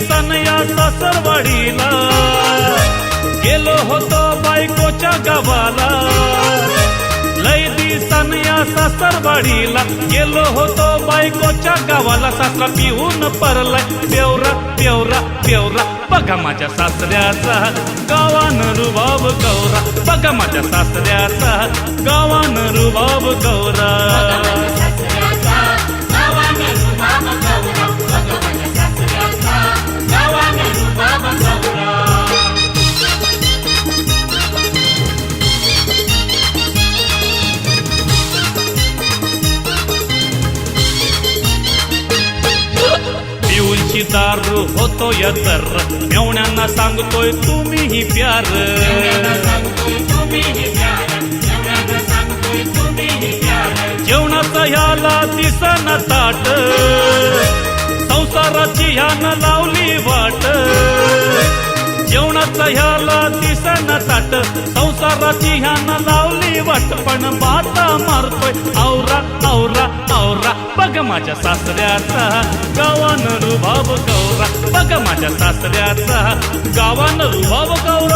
सासरवाडीला. गेलो होतो बायकोच्या गावाला. लय दिसान या सासरवाडीला. गेलो होतो बायकोच्या गावाला. सासरा पिऊन परलाय पेवरा पेवरा पेवरा बघा माझ्या सासऱ्याचा गावान रुबाब गौरा. बघा माझ्या सासऱ्याचा गावान रुबाब गौरा. पिऊनची दारू होतो या तर मेवण्यांना सांगतोय तुम्हीही प्यार. जेवणाचा ह्याला दिसन ताट. संसाराची ह्यानं लावली वाट. जेवणाचा ह्याला दिसन ताट. संसाराची ह्यानं लावली वाट. पण बाता मारतोय औरा औरा बघ माझ्या सासऱ्याचा गावानं रुबाब गौरा. बघ माझ्या सासऱ्याचा गावानं रुबाब गौरा.